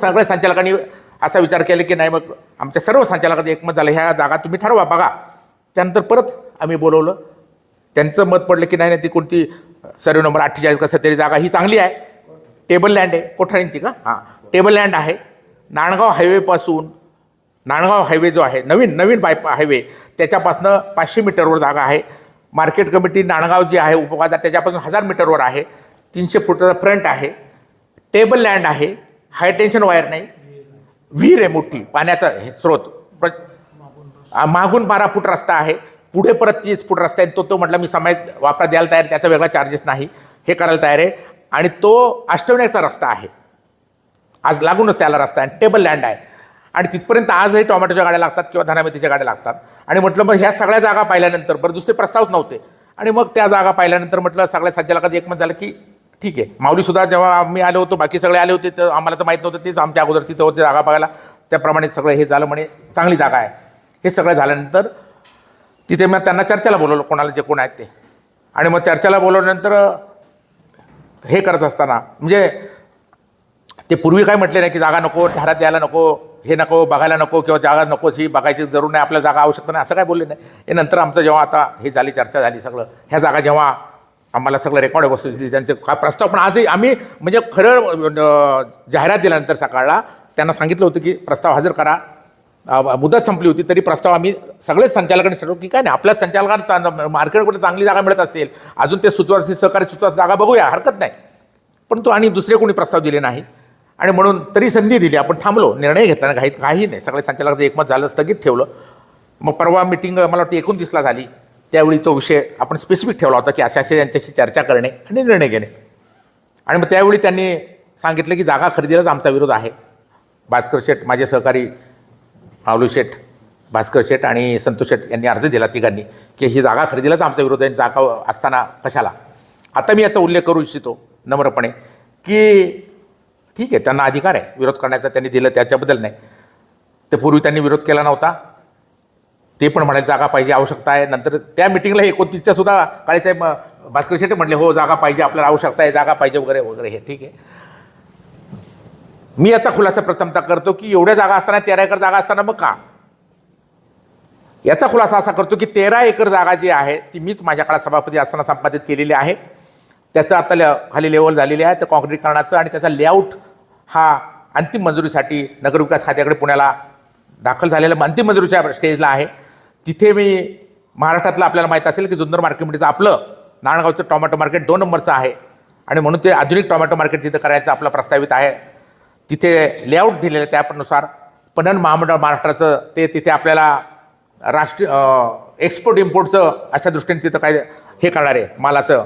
सगळ्या संचालकांनी असा विचार केला की नाही मग आमच्या सर्व संचालकांचं एकमत झालं. ह्या जागा तुम्ही ठरवा बघा. त्यानंतर परत आम्ही बोलवलं. त्यांचं मत पडलं की नाही नाही ती कोणती सर्व नंबर अठ्ठेचाळीस कसं तरी जागा ही चांगली आहे. टेबल लँड आहे कोठारींची का? हां. टेबल लँड आहे. नाणगाव हायवेपासून नाणगाव हायवे जो आहे नवीन नवीन बाय हायवे त्याच्यापासनं पाचशे मीटरवर जागा आहे. मार्केट कमिटी नाणगाव जी आहे उपबाजार त्याच्यापासून हजार मीटरवर आहे. तीनशे फुटाचा फ्रंट आहे. टेबल लँड आहे. हाय टेन्शन वायर नाही. विहीर आहे मोठी पाण्याचा हे स्रोत. प्र मागून बारा फूट रस्ता आहे. पुढे परत तीस फूट रस्ता आहे. तो तो म्हटलं मी सामायिक वापरा द्यायला तयार त्याचा वेगळा चार्जेस नाही. हे करायला तयार आहे. आणि तो अष्टविनायकचा रस्ता आहे. आज लागूनच त्याला रस्ता आहे. टेबल लँड आहे. आणि तिथपर्यंत आजही टोमॅटोच्या गाड्या लागतात किंवा धनामेथीच्या गाड्या लागतात. आणि म्हटलं मग ह्या सगळ्या जागा पाहिल्यानंतर बरं दुसरे प्रस्तावच नव्हते. आणि मग त्या जागा पाहिल्यानंतर म्हटलं सगळ्या संचालकाचं एकमत झालं की ठीक आहे. माऊलीसुद्धा जेव्हा आम्ही आलो होतो बाकी सगळे आले होते तर आम्हाला तर माहीत नव्हतं तेच आमच्या अगोदर तिथं होते जागा बघायला. त्याप्रमाणे सगळं हे झालं म्हणे चांगली जागा आहे. हे सगळं झाल्यानंतर तिथे मग त्यांना चर्चेला बोलवलं कोणाला जे कोण आहेत ते. आणि मग चर्चेला बोलवल्यानंतर हे करत असताना म्हणजे ते पूर्वी काय म्हटले नाही की जागा नको ठहरात द्यायला नको हे नको बघायला नको किंवा जागा नकोच ही बघायची जरूर नाही आपल्या जागा आवश्यकता नाही असं काय बोलले नाही. हे नंतर आमचं जेव्हा आता हे झाली चर्चा झाली सगळं ह्या जागा जेव्हा आम्हाला सगळं रेकॉर्ड वस्तू दिली त्यांचे काय प्रस्ताव पण आजही आम्ही म्हणजे खरं जाहिरात दिल्यानंतर सकाळला त्यांना सांगितलं होतं की प्रस्ताव हजर करा. मुदत संपली होती तरी प्रस्ताव आम्ही सगळेच संचालकांनी ठरवलं की काय नाही आपल्या संचालकांना मार्केटमध्ये चांगली जागा मिळत असतील अजून ते सुचवा सहकारी सुचवा जागा बघूया हरकत नाही. परंतु आणि दुसरे कोणी प्रस्ताव दिले नाही. आणि म्हणून तरी संधी दिली आपण थांबलो निर्णय घेतला काही काही नाही. सगळे संचालकाचं एकमत झालं स्थगित ठेवलं. मग परवा मिटिंग मला वाटतं एकोणतीसला झाली. त्यावेळी तो विषय आपण स्पेसिफिक ठेवला होता की अशा असे यांच्याशी चर्चा करणे आणि निर्णय घेणे. आणि मग त्यावेळी त्यांनी सांगितलं की जागा खरेदीलाच आमचा विरोध आहे. भास्कर शेठ माझे सहकारी माऊली शेठ भास्कर शेठ आणि संतोष शेठ यांनी अर्ज दिला तिघांनी की ही जागा खरेदीलाच आमचा विरोध आहे जागा असताना कशाला? आता मी याचा उल्लेख करू इच्छितो नम्रपणे की ठीक आहे त्यांना अधिकार आहे. विरोध करण्याचा त्यांनी दिलं त्याच्याबद्दल नाही. ते पूर्वी त्यांनी विरोध केला नव्हता. ते पण म्हणाले जागा पाहिजे आवश्यकता आहे. नंतर त्या मिटिंगला एकोणतीसच्या सुद्धा काळेसाहेब भास्कर शेट्टी म्हटले हो जागा पाहिजे आपल्याला आवश्यकता आहे जागा पाहिजे वगैरे वगैरे हे ठीक आहे. मी याचा खुलासा प्रथमतः करतो की एवढ्या जागा असताना तेरा एकर जागा असताना मग का? याचा खुलासा असा करतो की तेरा एकर जागा जी आहे ती मीच माझ्या काळात सभापती असताना संपादित केलेली आहे. त्याचं आता ल खाली लेवल झालेली आहे तर काँक्रीटकरणाचं आणि त्याचा लेआउट हा अंतिम मंजुरीसाठी नगरविकास खात्याकडे पुण्याला दाखल झालेला अंतिम मंजुरीच्या स्टेजला आहे. तिथे मी महाराष्ट्रातलं आपल्याला माहीत असेल की जुन्नर मार्केट कमिटीचं आपलं नाळगावचं टोमॅटो मार्केट दोन नंबरचं आहे. आणि म्हणून ते आधुनिक टोमॅटो मार्केट तिथं करायचं आपलं प्रस्तावित आहे. तिथे लेआउट दिलेलं आहे त्यानुसार पणन महामंडळ महाराष्ट्राचं ते तिथे आपल्याला राष्ट्रीय एक्सपोर्ट इम्पोर्टचं अशा दृष्टीने तिथं काय हे करणार आहे मालाचं.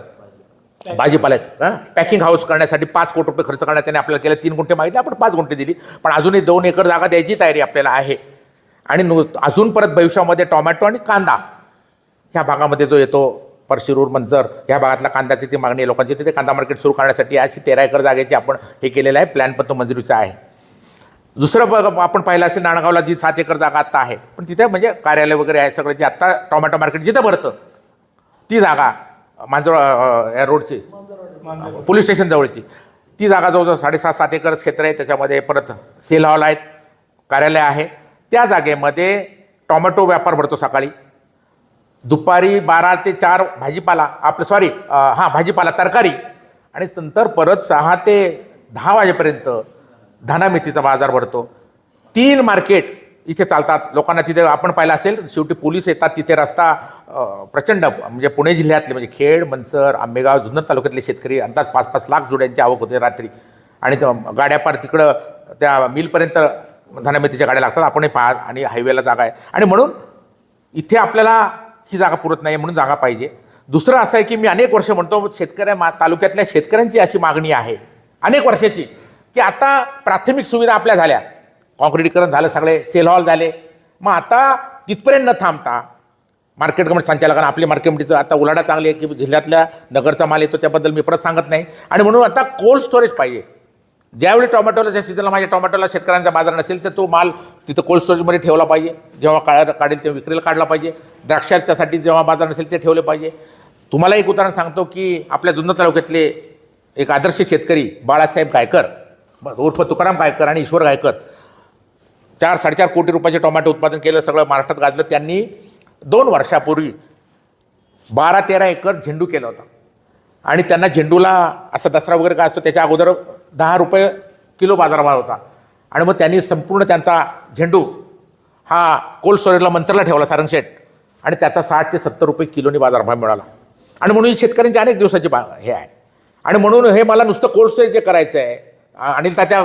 भाजीपाल्याचं पॅकिंग हाऊस करण्यासाठी पाच कोटी रुपये खर्च करण्यात त्याने आपल्याला केलं. तीन गुंठे मागितले आपण पाच गुंठे दिली. पण अजूनही दोन एकर जागा द्यायची तयारी आपल्याला आहे. आणि नु अजून परत भविष्यामध्ये टोमॅटो आणि कांदा. ह्या भागामध्ये जो येतो परशिरूर मंजर ह्या भागातला कांद्याची ती मागणी आहे. लोकांची तिथे कांदा मार्केट सुरू करण्यासाठी अशी तेरा एकर जागेची आपण हे केलेलं आहे. प्लॅन पण तो मंजुरीचा आहे. दुसरं बघ आपण पाहिलं असेल नाणगावला जी सात एकर जागा आत्ता आहे. पण तिथे म्हणजे कार्यालय वगैरे आहे सगळं जे आत्ता टोमॅटो मार्केट जिथं भरतं ती जागा मांजर या रोडची पोलीस स्टेशन जवळची. ती जागा जवळजवळ साडेसात सात एकर क्षेत्र आहे. त्याच्यामध्ये परत सेल हॉल आहेत कार्यालय आहे. त्या जागेमध्ये टोमॅटो व्यापार भरतो सकाळी. दुपारी बारा ते चार भाजीपाला आपलं सॉरी हां भाजीपाला तरकारी. आणि नंतर परत सहा ते दहा वाजेपर्यंत धनामिथीचा बाजार भरतो. तीन मार्केट इथे चालतात. लोकांना तिथे आपण पाहिलं असेल शेवटी पोलीस येतात तिथे रस्ता प्रचंड म्हणजे पुणे जिल्ह्यातले म्हणजे खेड मनसर आंबेगाव जुन्नर तालुक्यातले शेतकरी अंदाज पाच पाच लाख जोड्यांची आवक होते रात्री. आणि गाड्या पार तिकडं त्या मिलपर्यंत धनामेथीच्या गाड्या लागतात आपणही पाहात आणि हायवेला जागा आहे. आणि म्हणून इथे आपल्याला ही जागा पुरत नाही म्हणून जागा पाहिजे. दुसरं असं आहे की मी अनेक वर्ष म्हणतो शेतकऱ्या मा तालुक्यातल्या शेतकऱ्यांची अशी मागणी आहे. अनेक वर्षाची. की आता प्राथमिक सुविधा आपल्या झाल्या. काँक्रिटीकरण झालं सगळे सेल हॉल झाले. मग आता तिथपर्यंत न थांबता मार्केट कमिटी संचालकांना आपली मार्केट कमिटीचं आता उलाढा चांगली आहे की जिल्ह्यातल्या नगरचा माल येतो त्याबद्दल मी परत सांगत नाही. आणि म्हणून आता कोल्ड स्टोरेज पाहिजे. ज्यावेळी टोमॅटोला ज्या सीझनला माझ्या टोमॅटोला शेतकऱ्यांचा बाजार नसेल तर तो माल तिथं कोल्ड स्टोरेजमध्ये ठेवला पाहिजे. जेव्हा काळ काढेल तेव्हा विक्रीला काढला पाहिजे. द्राक्षाच्यासाठी जेव्हा बाजार नसेल ते ठेवले पाहिजे. तुम्हाला एक उदाहरण सांगतो की आपल्या जुन्नर तालुक्यातले एक आदर्श शेतकरी बाळासाहेब गायकर उर्फ तुकाराम गायकर आणि ईश्वर गायकर चार साडेचार कोटी रुपयाचे टोमॅटो उत्पादन केलं सगळं महाराष्ट्रात गाजलं. त्यांनी दोन वर्षापूर्वी बारा तेरा एकर झेंडू केला होता. आणि त्यांना झेंडूला असा दसरा वगैरे काय असतो त्याच्या अगोदर दहा रुपये किलो बाजारभाव होता. आणि मग त्यांनी संपूर्ण त्यांचा झेंडू हा कोल्ड स्टोरेजला मंचरला ठेवला सारंगशेठ आणि त्याचा साठ ते सत्तर रुपये किलोनी बाजारभाव मिळाला. आणि म्हणून ही शेतकऱ्यांची अनेक दिवसाची बा हे आहे. आणि म्हणून हे मला नुसतं कोल्ड स्टोरेज जे करायचं आहे आणि त्या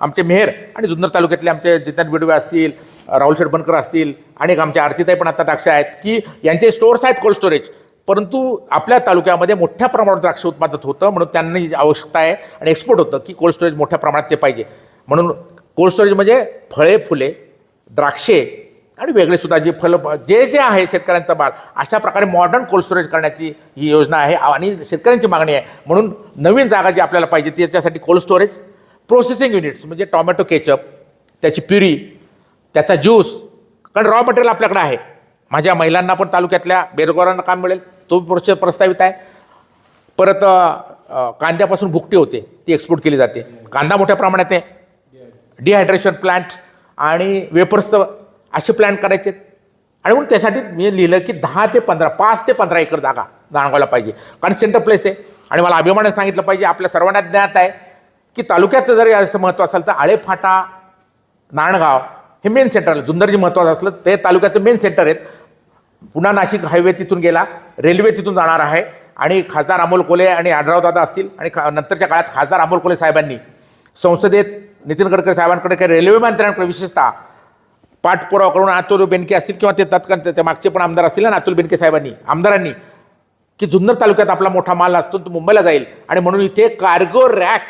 आमचे मेहर आणि जुन्नर तालुक्यातले आमचे जितन बिडवे असतील राहुल शेटबनकर असतील आणि आमचे आरतीताई पण आता द्राक्ष आहेत की यांचे स्टोअर्स आहेत कोल्ड स्टोरेज. परंतु आपल्या तालुक्यामध्ये मोठ्या प्रमाणात द्राक्ष उत्पादन होतं म्हणून त्यांनी जी आवश्यकता आहे आणि एक्सपोर्ट होतं की कोल्ड स्टोरेज मोठ्या प्रमाणात ते पाहिजे. म्हणून कोल्ड स्टोरेज म्हणजे फळे फुले द्राक्षे आणि वेगळे सुद्धा जे फल जे जे आहे शेतकऱ्यांचा माल अशा प्रकारे मॉडर्न कोल्ड स्टोरेज करण्याची ही योजना आहे आणि शेतकऱ्यांची मागणी आहे. म्हणून नवीन जागा जी आपल्याला पाहिजे त्याच्यासाठी कोल्ड स्टोरेज प्रोसेसिंग युनिट्स म्हणजे टॉमॅटो केचप त्याची प्युरी त्याचा ज्यूस कारण रॉ मटेरियल आपल्याकडे आहे. माझ्या महिलांना पण तालुक्यातल्या बेरोजगारांना काम मिळेल. तो प्रोसेस प्रस्तावित आहे. परत कांद्यापासून भुकटी होते ती एक्सपोर्ट केली जाते. कांदा मोठ्या प्रमाणात आहे. डिहायड्रेशन प्लांट आणि वेपर्सचं असे प्लॅन करायचे. आणि म्हणून त्यासाठी मी लिहिलं की दहा ते पंधरा पाच ते पंधरा एकर जागा जाणवायला पाहिजे. कारण सेंटर प्लेस आहे. आणि मला अभिमानाने सांगितलं पाहिजे आपल्या सर्वांना ज्ञात आहे की तालुक्याचं जरी असं महत्त्व असेल तर आळेफाटा नाणगाव हे मेन सेंटर आहे. जुन्नर जे महत्त्वाचं असलं ते तालुक्याचं मेन सेंटर आहेत. पुन्हा नाशिक हायवे तिथून गेला रेल्वे तिथून जाणार आहे. आणि खासदार अमोल कोले आणि आढरावदादा असतील. आणि खा नंतरच्या काळात खासदार अमोल कोले साहेबांनी. संसदेत नितीन गडकरी साहेबांकडे काही रेल्वे मंत्र्यांकडे विशेषतः पाठपुरावा करून अतुल बेनके असतील किंवा ते तत्काळ ते मागचे पण आमदार असतील ना अतुल बेनके साहेबांनी आमदारांनी. की जुन्नर तालुक्यात आपला मोठा माल असतो तो मुंबईला जाईल. आणि म्हणून इथे कार्गो रॅक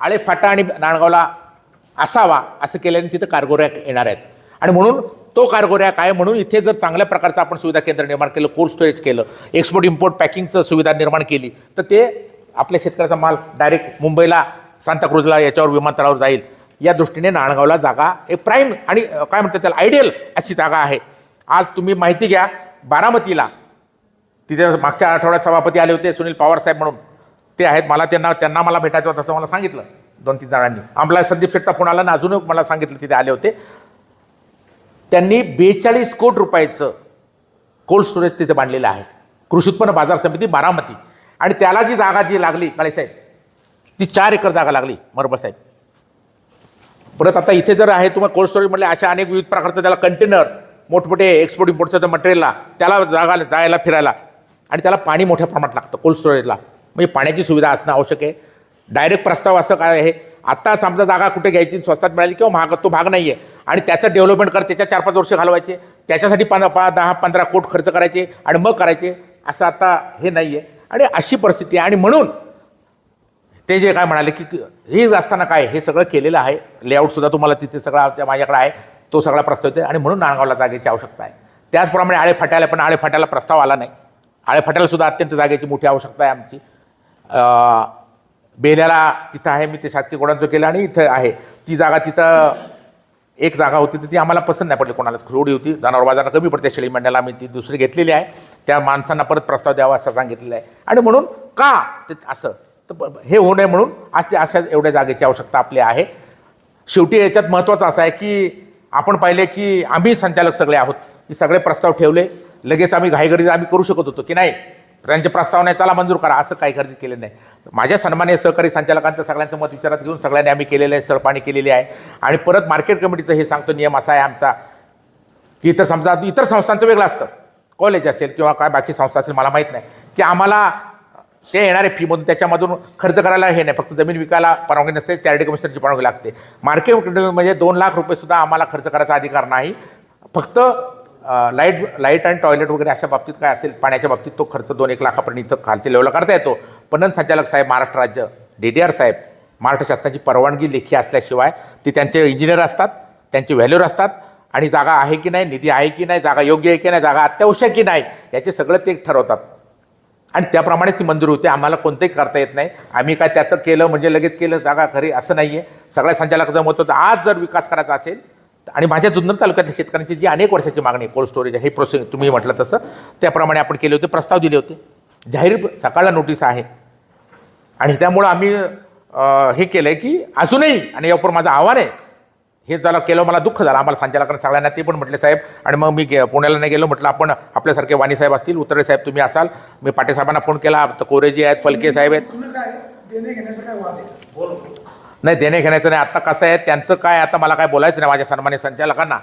आळेफाटा आणि नाणगावला असावा असं केल्याने तिथं कार्गो रॅक येणार आहेत. आणि म्हणून तो कारगोऱ्या काय म्हणून इथे जर चांगल्या प्रकारचं आपण सुविधा केंद्र निर्माण केलं कोल्ड स्टोरेज केलं एक्सपोर्ट इम्पोर्ट पॅकिंगचं सुविधा निर्माण केली तर ते आपल्या शेतकऱ्याचा माल डायरेक्ट मुंबईला सांताक्रूजला याच्यावर विमानतळावर जाईल. या दृष्टीने नाणगावला जागा एक प्राईम आणि काय म्हणतात त्याला आयडियल अशी जागा आहे. आज तुम्ही माहिती घ्या बारामतीला तिथे मागच्या आठवड्यात सभापती आले होते सुनील पवार साहेब म्हणून. ते आहेत मला त्यांना त्यांना मला भेटायचं होतं असं मला सांगितलं दोन तीन जणांनी. आम्हाला संदीप शेठचा फोन आला ना अजून मला सांगितलं तिथे आले होते. त्यांनी बेचाळीस कोटी रुपयाचं कोल्ड स्टोरेज तिथे बांधलेलं आहे. कृषी उत्पन्न बाजार समिती बारामती. आणि त्याला जी जागा जी लागली काळेसाहेब ती चार एकर जागा लागली मरबा साहेब. परत आता इथे जर आहे तुम्हाला कोल्ड स्टोरेज म्हटलं अशा अनेक विविध प्रकारचं त्याला कंटेनर मोठमोठे एक्सपोर्ट इम्पोर्टचं मटेरियलला त्याला जागा जायला फिरायला. आणि त्याला पाणी मोठ्या प्रमाणात लागतं कोल्ड स्टोरेजला म्हणजे पाण्याची सुविधा असणं आवश्यक आहे. डायरेक्ट प्रस्ताव असं काय आहे? आत्ता समजा जागा कुठे घ्यायची स्वस्तात मिळाली किंवा महाग तो भाग नाही आहे आणि त्याचं डेव्हलपमेंट कर त्याच्या चार पाच वर्ष घालवायचे. त्याच्यासाठी पंधरा पा दहा पंधरा कोट खर्च करायचे आणि मग करायचे. असं आता हे नाही आहे आणि अशी परिस्थिती आहे. आणि म्हणून ते जे काय म्हणाले की हे असताना काय हे सगळं केलेलं आहे. लेआउटसुद्धा तुम्हाला तिथे सगळा माझ्याकडे आहे. तो सगळा प्रस्ताव येतो आणि म्हणून नाणगावला जागेची आवश्यकता आहे. त्याचप्रमाणे आळे फाट्याला पण आळे फाट्याला प्रस्ताव आला नाही. आळे फाट्यालासुद्धा अत्यंत जागेची मोठी आवश्यकता आहे आमची. बेल्याला तिथं आहे. मी ते शासकीय गोडांचं केलं आणि इथं आहे. ती जागा तिथं एक जागा होती तर ती आम्हाला पसंत नाही पडली कोणाला थोडी होती जनावर बाजारात कमी पडते शेळी मंडळाला आम्ही ती दुसरी घेतलेली आहे. त्या माणसांना परत प्रस्ताव द्यावा असं सांगितलेलं आहे. आणि म्हणून का? ते असं. तर हे होऊ नये म्हणून आज ते अशा एवढ्या जागेची आवश्यकता आपली आहे. शेवटी याच्यात महत्त्वाचं असं आहे की आपण पाहिले की आम्ही संचालक सगळे आहोत. की सगळे प्रस्ताव ठेवले. लगेच आम्ही घाईगडीत आम्ही करू शकत होतो की नाही? त्यांचे प्रस्ताव नाही चला मंजूर करा असं काही गर्दी केलं नाही. माझ्या सन्मान्य सहकारी संचालकांचं सगळ्यांचं मत विचारात घेऊन सगळ्यांनी आम्ही केलेलं आहे सरपाणी केलेली आहे. आणि परत मार्केट कमिटीचं हे सांगतो नियम असा आहे आमचा की इतर समजा इतर संस्थांचं वेगळं असतं. कॉलेज असेल किंवा काय बाकी संस्था असेल मला माहीत नाही. की आम्हाला ते येणारे फीमधून त्याच्यामधून खर्च करायला हे नाही फक्त जमीन विकायला परवानगी नसते चॅरिटी कमिशनरची परवानगी लागते. मार्केट म्हणजे दोन लाख रुपयेसुद्धा आम्हाला खर्च करायचा अधिकार नाही. फक्त लाइट लाइट आणि टॉयलेट वगैरे अशा बाबतीत काय असेल? पाण्याच्या बाबतीत तो खर्च दोन एक लाखापर्यंत इथं खालती लेवलला करता येतो. पणन संचालक साहेब महाराष्ट्र राज्य डी डी आर साहेब महाराष्ट्र शासनाची परवानगी लेखी असल्याशिवाय ते त्यांचे इंजिनियर असतात त्यांचे व्हॅल्यूर असतात आणि जागा आहे की नाही निधी आहे की नाही जागा योग्य आहे की नाही जागा अत्यावश्यक की नाही याचे सगळं ते ठरवतात. आणि त्याप्रमाणेच ती मंजूर होते. आम्हाला कोणतंही करता येत नाही. आम्ही काय त्याचं केलं म्हणजे लगेच केलं जागा खरी असं नाही आहे सगळ्या संचालक मत होतं आज जर विकास करायचा असेल आणि माझ्या जुन्नर तालुक्यातल्या शेतकऱ्यांची जी अनेक वर्षाची मागणी आहे कोल्ड स्टोरेज आहे हे प्रोसेस तुम्ही म्हटलं तसं त्याप्रमाणे आपण केले होते प्रस्ताव दिले होते. जाहीर सकाळला नोटीस आहे. आणि त्यामुळं आम्ही हे केलं आहे की अजूनही आणि यावर माझं आव्हान आहे हे झालं केलं मला दुःख झालं आम्हाला संचालकांना सगळ्यांना ते पण म्हटले साहेब आणि मग मी गे पुण्याला नाही गेलो म्हटलं आपण आपल्यासारखे वाणी साहेब असतील उतरे साहेब तुम्ही असाल मी पाटे साहेबांना फोन केला तर कोरेजी आहेत फलके साहेब आहेत. नाही देणे घेण्याचं नाही. आता कसं आहे त्यांचं काय आता मला काय बोलायचं नाही माझ्या सन्मान्य संचालकांना.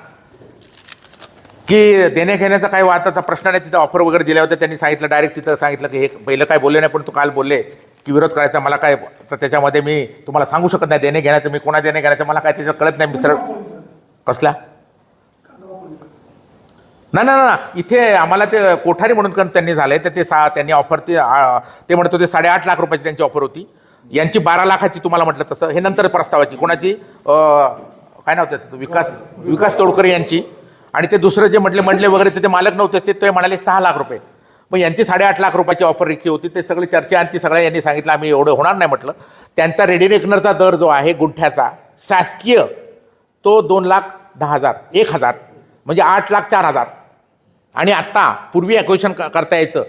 की देणे घेण्याचा काही वादाचा प्रश्न नाही तिथं ऑफर वगैरे दिल्या होत्या त्यांनी सांगितलं डायरेक्ट तिथं सांगितलं की हे पहिलं काय बोलले नाही पण तू काल बोलले की विरोध करायचा मला काय तर त्याच्यामध्ये मी तुम्हाला सांगू शकत नाही देणे घेण्याचं मी कोणा देणे घेण्याचं मला काय त्याच्यात कळत नाही मी सरळ कसल्या नाही ना ना इथे आम्हाला ते कोठारी म्हणून कन- त्यांनी आहे तर ते सा त्यांनी ऑफर ते ते म्हणत होते साडेआठ लाख रुपयाची त्यांची ऑफर होती. यांची बारा लाखाची तुम्हाला म्हटलं तसं. हे नंतर प्रस्तावाची. कोणाची? काय नाव त्याचं? विकास विकास तोडकर यांची. आणि ते दुसरं जे म्हटले म्हटले वगैरे ते ते मालक नव्हते ते ते म्हणाले सहा लाख रुपये. मग यांची साडेआठ लाख रुपयाची ऑफर रिक्की होती. ते सगळे चर्चा आणि ती सगळ्या यांनी सांगितलं आम्ही एवढं होणार नाही म्हटलं. त्यांचा रेडी रेकनरचा दर जो आहे गुंठ्याचा शासकीय तो दोन लाख दहा हजार एक हजार म्हणजे आठ लाख चार हजार. आणि आत्ता पूर्वी ॲक्विशन करता यायचं.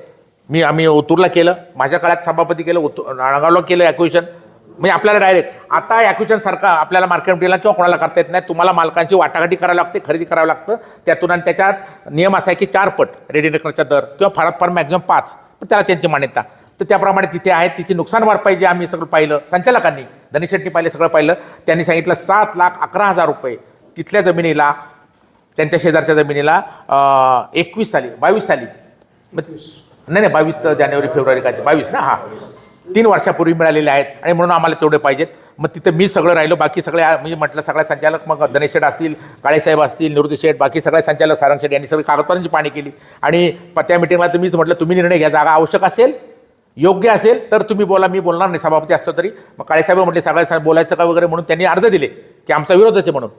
मी आम्ही ओतूरला केलं. माझ्या काळात सभापती केलं ओतूर नाळगावला केलं ॲक्विशन म्हणजे आपल्याला डायरेक्ट आता ॲक्विशन सारखं आपल्याला मार्केटला किंवा कोणाला करता येत नाही. तुम्हाला मालकांची वाटाघाटी करावी लागते खरेदी करावं लागतं. त्यातून आणि त्याच्यात नियम असा आहे की चार पट रेडी रेकनरचा दर किंवा फारात फार मॅक्झिमम पाच. पण त्याला त्यांची मान्यता. तर त्याप्रमाणे तिथे आहे तिची नुकसान भरपाई जे आम्ही सगळं पाहिलं संचालकांनी धनीशेट्टी पाहिलं सगळं पाहिलं. त्यांनी सांगितलं सात लाख अकरा हजार रुपये तिथल्या जमिनीला त्यांच्या शेजारच्या जमिनीला एकवीस साली बावीस साली. मग नाही नाही बावीस जानेवारी फेब्रुवारी काय बावीस ना हा. तीन वर्षापूर्वी मिळालेले आहेत आणि म्हणून आम्हाला तेवढे पाहिजेत. मग तिथं मी सगळं राहिलो बाकी सगळ्या म्हणजे म्हटलं सगळ्या संचालक मग गणेश शेठ असतील काळेसाहेब असतील निवृत्ती शेठ बाकी सगळे संचालक सारंग शेठ यांनी सगळी कागदपत्रांची पाणी केली. आणि त्या मिटिंगला तर मीच म्हटलं तुम्ही निर्णय घ्या जागा आवश्यक असेल योग्य असेल तर तुम्ही बोला मी बोलणार नाही सभापती असतो तरी. मग काळेसाहेब म्हटले सगळ्या बोलायचं का वगैरे म्हणून त्यांनी अर्ज दिले की आमचा विरोधच आहे म्हणून.